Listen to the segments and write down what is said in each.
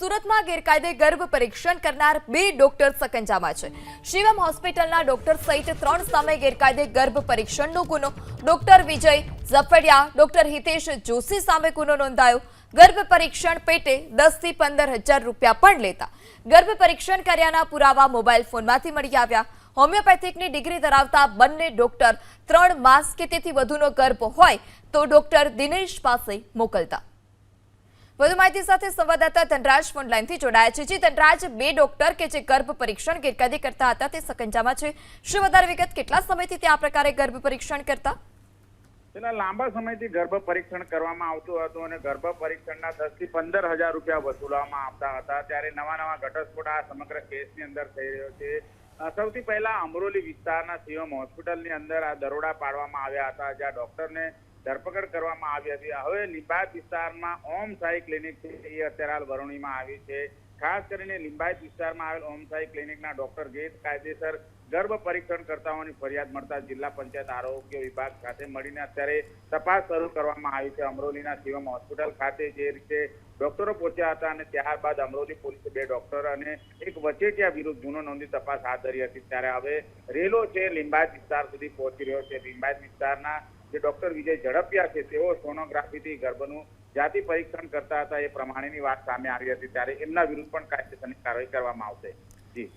સુરતમાં ગેરકાયદે ગર્ભ પરીક્ષણ કરનાર બે ડોક્ટર સકંજામાં છે. શિવમ હોસ્પિટલના ડોક્ટર સહિત ત્રણ સામે ગેરકાયદે ગર્ભ પરીક્ષણનો ગુનો. ડોક્ટર વિજય ઝફડિયા, ડોક્ટર હિતેશ જોશી સામે ગુનો નોંધાયો. ગર્ભ પરીક્ષણ પેટે દસથી પંદર હજાર રૂપિયા પણ લેતા. ગર્ભ પરીક્ષણ કર્યાના પુરાવા મોબાઈલ ફોનમાંથી મળી આવ્યા. હોમિયોપેથિકની ડિગ્રી ધરાવતા બંને ડોક્ટર ત્રણ માસ કે તેથી વધુનો ગર્ભ હોય તો ડોક્ટર દિનેશ પાસે મોકલતા. વધુ માહિતી સાથે સંવાદદાતા ધનરાજ ફોનલાઈનથી જોડાયા છે. જી, ધનરાજ, બે ડોક્ટર કે જે ગર્ભ પરીક્ષણ ગેરકાયદે કરતા હતા તે સકંજામાં છે. શું વધારે વિગત કેટલા સમયથી તે આ પ્રકારે ગર્ભ પરીક્ષણ કરતા? તેના લાંબા સમયથી ગર્ભ પરીક્ષણ કરવામાં આવતું હતું અને ગર્ભ પરીક્ષણના દસથી પંદર હજાર રૂપિયા વસૂલવામાં આવતા હતા. ત્યારે નવા નવા ઘટસ્ફોટ આ સમગ્ર કેસની અંદર થઈ રહ્યો છે. સૌથી પહેલા અમરોલી વિસ્તારના સીએમ હોસ્પિટલની અંદર આ દરોડા પાડવામાં આવ્યા હતા, જ્યાં ડોક્ટરને ધરપકડ કરવામાં આવી હતી. હવે લિંબાયત વિસ્તારમાં ઓમ સાઈ ક્લિનિક છે. એ અત્યારે હાલ વરણીમાં આવી છે. ખાસ કરીને લિંબાયત વિસ્તારમાં આવેલ ઓમ સાઈ ક્લિનિકના ડોક્ટર ગેરકાયદેસર ગર્ભ પરીક્ષણ કરતાઓની ફરિયાદ મળતા જિલ્લા પંચાયત આરોગ્ય વિભાગ સાથે મળીને અત્યારે તપાસ શરૂ કરવામાં આવી છે. અમરોલીના શિવમ હોસ્પિટલ ખાતે જે રીતે ડોક્ટરો પહોંચ્યા હતા અને ત્યારબાદ અમરોલી પોલીસે બે ડોક્ટર અને એક વચેટિયા વિરુદ્ધ ગુનો નોંધી તપાસ હાથ ધરી હતી. ત્યારે હવે રેલો છે લિંબાયત વિસ્તાર સુધી પહોંચી રહ્યો છે. લિંબાયત વિસ્તારના જે ડોક્ટર વિજય ઝડપિયા છે, તેઓ સોનોગ્રાફીથી ગર્ભનું જાતિ પરીક્ષણ કરતા હતા, એ પ્રમાણેની વાત સામે આવી હતી, ત્યારે એમના વિરુદ્ધ પણ કાયદેસરની કાર્યવાહી કરવામાં આવશે.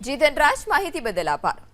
જી. ધનરાજ માહિતી બદલ આભાર.